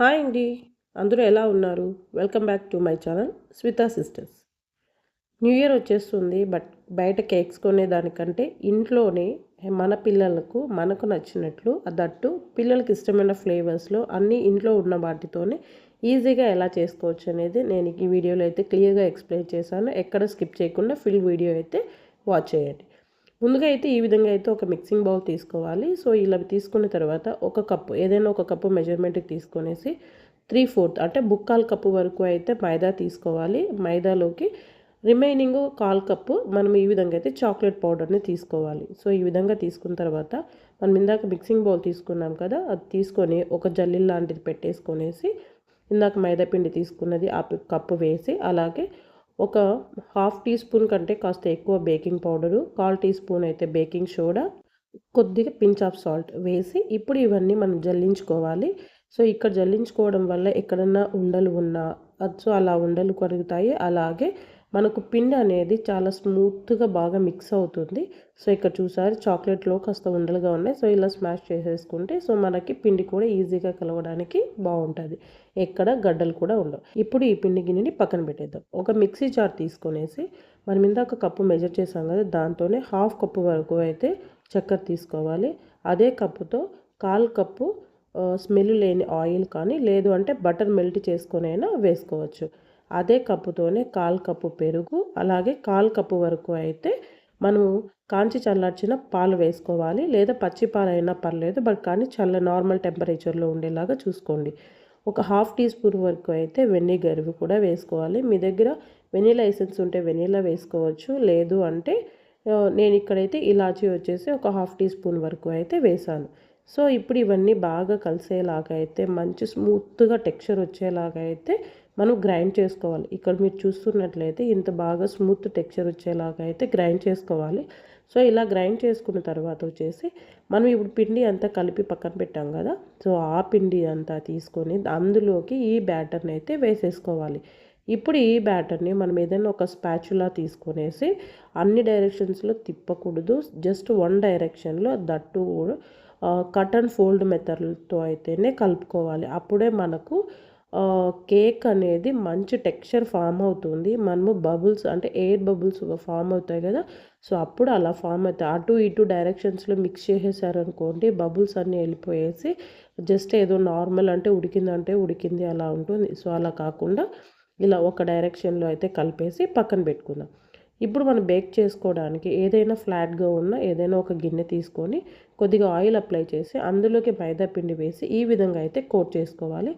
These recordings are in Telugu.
హాయ్ అండి. అందరూ ఎలా ఉన్నారు? Welcome back to my channel Swita sisters. New year వచ్చేస్తుంది. బట్ బయట కేక్స్ కొనేదానికంటే ఇంట్లోనే మన పిల్లలకు మనకు నచ్చినట్లు దట్టు పిల్లలకి ఇష్టమైన ఫ్లేవర్స్లో అన్నీ ఇంట్లో ఉన్న వాటితోనే ఈజీగా ఎలా చేసుకోవచ్చు అనేది నేను ఈ వీడియోలో అయితే క్లియర్గా ఎక్స్ప్లెయిన్ చేశాను. ఎక్కడ స్కిప్ చేయకుండా ఫుల్ వీడియో అయితే వాచ్ చేయండి. ముందుగా అయితే ఈ విధంగా అయితే ఒక మిక్సింగ్ బౌల్ తీసుకోవాలి. సో ఇలా తీసుకున్న తర్వాత ఒక కప్పు ఏదైనా ఒక కప్పు మెజర్మెంట్కి తీసుకొనేసి త్రీ ఫోర్త్ అంటే బుక్కాల్ కప్పు వరకు అయితే మైదా తీసుకోవాలి. మైదాలోకి రిమైనింగ్ కాల్ కప్పు మనం ఈ విధంగా అయితే చాక్లెట్ పౌడర్ని తీసుకోవాలి. సో ఈ విధంగా తీసుకున్న తర్వాత మనం ఇందాక మిక్సింగ్ బౌల్ తీసుకున్నాం కదా అది తీసుకొని ఒక జల్లి లాంటిది పెట్టేసుకొనేసి ఇందాక మైదా పిండి తీసుకున్నది ఆ కప్పు వేసి అలాగే ఒక హాఫ్ టీ స్పూన్ కంటే కాస్త ఎక్కువ బేకింగ్ పౌడరు కాల్ టీ స్పూన్ అయితే బేకింగ్ సోడా కొద్దిగా పించ్ ఆఫ్ సాల్ట్ వేసి ఇప్పుడు ఇవన్నీ మనం జల్లించుకోవాలి. సో ఇక్కడ జల్లించుకోవడం వల్ల ఎక్కడన్నా ఉండలు ఉన్నా సో అలా ఉండలు కరుగుతాయి. అలాగే మనకు పిండి అనేది చాలా స్మూత్గా బాగా మిక్స్ అవుతుంది. సో ఇక్కడ చూసారు చాక్లెట్లో కాస్త ఉండలుగా ఉన్నాయి. సో ఇలా స్మాష్ చేసేసుకుంటే సో మనకి పిండి కూడా ఈజీగా కలవడానికి బాగుంటుంది. ఎక్కడ గడ్డలు కూడా ఉండవు. ఇప్పుడు ఈ పిండి గిన్నెని పక్కన పెట్టేద్దాం. ఒక మిక్సీ జార్ తీసుకొనేసి మనం ఇందాక కప్పు మెజర్ చేసాం కదా దాంతోనే హాఫ్ కప్పు వరకు అయితే చక్కెర తీసుకోవాలి. అదే కప్పుతో కాల్ కప్పు స్మెల్ లేని ఆయిల్ కానీ లేదు అంటే బటర్ మెల్ట్ చేసుకొని వేసుకోవచ్చు. అదే కప్పుతోనే కాల్ కప్పు పెరుగు అలాగే కాల్ కప్పు వరకు అయితే మనము కాంచి చల్లార్చిన పాలు వేసుకోవాలి. లేదా పచ్చి పాలు అయినా పర్లేదు బట్ కానీ చల్ల నార్మల్ టెంపరేచర్లో ఉండేలాగా చూసుకోండి. ఒక హాఫ్ టీ స్పూన్ వరకు అయితే వెనిగర్ కూడా వేసుకోవాలి. మీ దగ్గర వెనీలా ఎసెన్స్ ఉంటే వెనీలా వేసుకోవచ్చు. లేదు అంటే నేను ఇక్కడైతే ఇలాచి వచ్చేసి ఒక హాఫ్ టీ స్పూన్ వరకు అయితే వేసాను. సో ఇప్పుడు ఇవన్నీ బాగా కలిసేలాగా అయితే మంచి స్మూత్గా టెక్స్చర్ వచ్చేలాగా అయితే మనం గ్రైండ్ చేసుకోవాలి. ఇక్కడ మీరు చూస్తున్నట్లయితే ఇంత బాగా స్మూత్ టెక్స్చర్ వచ్చేలాగా అయితే గ్రైండ్ చేసుకోవాలి. సో ఇలా గ్రైండ్ చేసుకున్న తర్వాత వచ్చేసి మనం ఇప్పుడు పిండి అంతా కలిపి పక్కన పెట్టాం కదా. సో ఆ పిండి అంతా తీసుకొని అందులోకి ఈ బ్యాటర్ని అయితే వేసేసుకోవాలి. ఇప్పుడు ఈ బ్యాటర్ని మనం ఏదైనా ఒక స్పాచులా తీసుకొనేసి అన్ని డైరెక్షన్స్లో తిప్పకూడదు. జస్ట్ వన్ డైరెక్షన్లో దట్టు కట్ అండ్ ఫోల్డ్ మెథడ్తో అయితేనే కలుపుకోవాలి. అప్పుడే మనకు కేక్ అనేది మంచి టెక్స్చర్ ఫామ్ అవుతుంది. మనము బబుల్స్ అంటే ఎయిర్ బబుల్స్ ఫామ్ అవుతాయి కదా. సో అప్పుడు అలా ఫామ్ అవుతాయి. అటు ఇటు డైరెక్షన్స్లో మిక్స్ చేసేసారనుకోండి బబుల్స్ అన్నీ వెళ్ళిపోయేసి జస్ట్ ఏదో నార్మల్ అంటే ఉడికిందంటే ఉడికింది అలా ఉంటుంది. సో అలా కాకుండా ఇలా ఒక డైరెక్షన్లో అయితే కలిపేసి పక్కన పెట్టుకుందాం. ఇప్పుడు మనం బేక్ చేసుకోవడానికి ఏదైనా ఫ్లాట్గా ఉన్న ఏదైనా ఒక గిన్నె తీసుకొని కొద్దిగా ఆయిల్ అప్లై చేసి అందులోకి మైదా పిండి వేసి ఈ విధంగా అయితే కోట్ చేసుకోవాలి.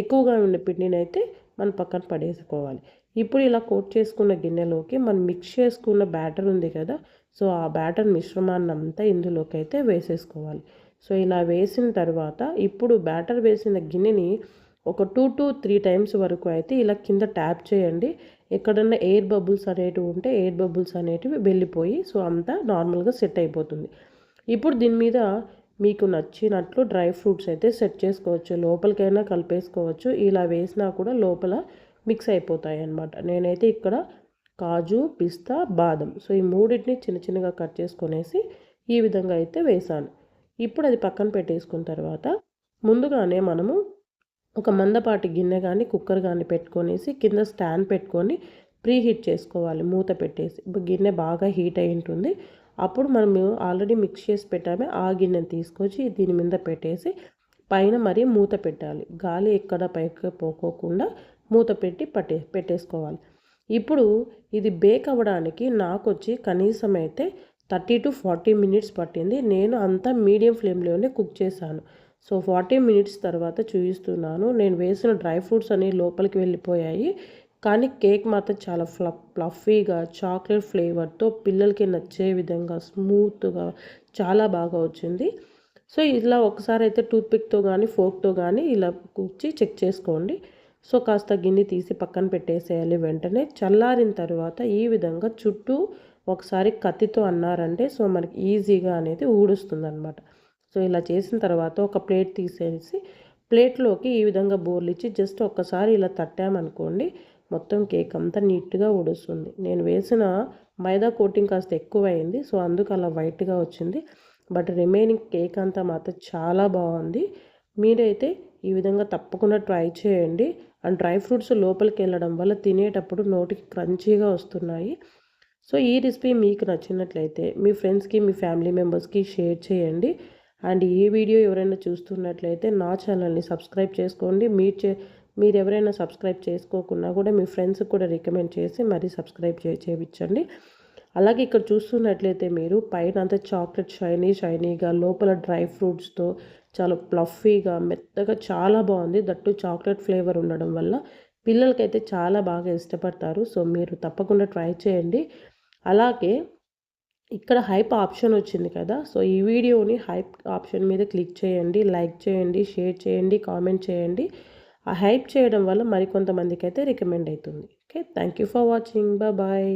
ఎక్కువగా ఉన్న పిండిని అయితే మనం పక్కన పడేసుకోవాలి. ఇప్పుడు ఇలా కోట్ చేసుకున్న గిన్నెలోకి మనం మిక్స్ చేసుకున్న బ్యాటర్ ఉంది కదా సో ఆ బ్యాటర్ మిశ్రమాన్ని అంతా ఇందులోకి అయితే వేసేసుకోవాలి. సో ఇలా వేసిన తర్వాత ఇప్పుడు బ్యాటర్ వేసిన గిన్నెని ఒక టూ టు త్రీ టైమ్స్ వరకు అయితే ఇలా కింద ట్యాప్ చేయండి. ఎక్కడన్నా ఎయిర్ బబుల్స్ అనేటివి ఉంటే ఎయిర్ బబుల్స్ అనేటివి వెళ్ళిపోయి సో అంతా నార్మల్గా సెట్ అయిపోతుంది. ఇప్పుడు దీని మీద మీకు నచ్చినట్లు డ్రై ఫ్రూట్స్ అయితే సెట్ చేసుకోవచ్చు లోపలికైనా కలిపేసుకోవచ్చు. ఇలా వేసినా కూడా లోపల మిక్స్ అయిపోతాయి అన్నమాట నేనైతే ఇక్కడ కాజు పిస్తా బాదం. సో ఈ మూడింటిని చిన్న చిన్నగా కట్ చేసుకొనేసి ఈ విధంగా అయితే వేసాను. ఇప్పుడు అది పక్కన పెట్టేసుకున్న తర్వాత ముందుగానే మనము ఒక మందపాటి గిన్నె కానీ కుక్కర్ కానీ పెట్టుకొనేసి కింద స్టాండ్ పెట్టుకొని ప్రీ హీట్ చేసుకోవాలి మూత పెట్టేసి. గిన్నె బాగా హీట్ అయి ఉంటుంది. అప్పుడు మనం ఆల్రెడీ మిక్స్ చేసి పెట్టామే. ఆ గిన్నెను తీసుకొచ్చి దీని మీద పెట్టేసి పైన మరీ మూత పెట్టాలి. గాలి ఎక్కడ పైకి పోకోకుండా మూత పెట్టి పట్టే పెట్టేసుకోవాలి. ఇప్పుడు ఇది బేక్ అవ్వడానికి నాకు వచ్చి కనీసం అయితే థర్టీ టు ఫార్టీ మినిట్స్ పట్టింది. నేను అంతా మీడియం ఫ్లేమ్లోనే కుక్ చేశాను. సో ఫార్టీ మినిట్స్ తర్వాత చూపిస్తున్నాను నేను వేసిన డ్రై ఫ్రూట్స్ అనేవి లోపలికి వెళ్ళిపోయాయి. కానీ కేక్ మాత్రం చాలా ఫ్లఫ్ ఫ్లఫీగా చాక్లెట్ ఫ్లేవర్తో పిల్లలకి నచ్చే విధంగా స్మూత్గా చాలా బాగా వచ్చింది. సో ఇలా ఒకసారి అయితే టూత్పిక్తో కానీ ఫోక్తో కానీ ఇలా కూర్చి చెక్ చేసుకోండి. సో కాస్త గిన్నె తీసి పక్కన పెట్టేసేయాలి వెంటనే. చల్లారిన తర్వాత ఈ విధంగా చుట్టూ ఒకసారి కత్తితో అన్నారంటే సో మనకి ఈజీగా అనేది ఊడుస్తుంది అనమాట సో ఇలా చేసిన తర్వాత ఒక ప్లేట్ తీసేసి ప్లేట్లోకి ఈ విధంగా బోర్లు ఇచ్చి జస్ట్ ఒక్కసారి ఇలా తట్టామనుకోండి మొత్తం కేక్ అంతా నీట్గా ఉడుస్తుంది నేను వేసిన మైదా కోటింగ్ కాస్త ఎక్కువైంది సో అందుకు అలా వైట్గా వచ్చింది. బట్ రిమైనింగ్ కేక్ అంతా మాత్రం చాలా బాగుంది. మీరైతే ఈ విధంగా తప్పకుండా ట్రై చేయండి. అండ్ డ్రై ఫ్రూట్స్ లోపలికి వెళ్ళడం వల్ల తినేటప్పుడు నోటికి క్రంచీగా వస్తున్నాయి. సో ఈ రెసిపీ మీకు నచ్చినట్లయితే మీ ఫ్రెండ్స్కి మీ ఫ్యామిలీ మెంబర్స్కి షేర్ చేయండి. అండ్ ఈ వీడియో ఎవరైనా చూస్తున్నట్లయితే నా ఛానల్ని సబ్స్క్రైబ్ చేసుకోండి. మీ చే మీరు ఎవరైనా సబ్స్క్రైబ్ చేసుకోకున్నా కూడా మీ ఫ్రెండ్స్కి కూడా రికమెండ్ చేసి మరీ సబ్స్క్రైబ్ చే చేయించండి అలాగే ఇక్కడ చూస్తున్నట్లయితే మీరు పైన అంతా చాక్లెట్ షైనీ షైనీగా లోపల డ్రై ఫ్రూట్స్తో చాలా ప్లఫీగా మెత్తగా చాలా బాగుంది. దట్టు చాక్లెట్ ఫ్లేవర్ ఉండడం వల్ల పిల్లలకైతే చాలా బాగా ఇష్టపడతారు. సో మీరు తప్పకుండా ట్రై చేయండి. అలాగే ఇక్కడ హైప్ ఆప్షన్ వచ్చింది కదా సో ఈ వీడియోని హైప్ ఆప్షన్ మీద క్లిక్ చేయండి. లైక్ చేయండి షేర్ చేయండి కామెంట్ చేయండి. ఆ హైప్ చేయడం వల్ల మరికొంతమందికి అయితే రికమెండ్ అవుతుంది. Okay thank you for watching. Bye.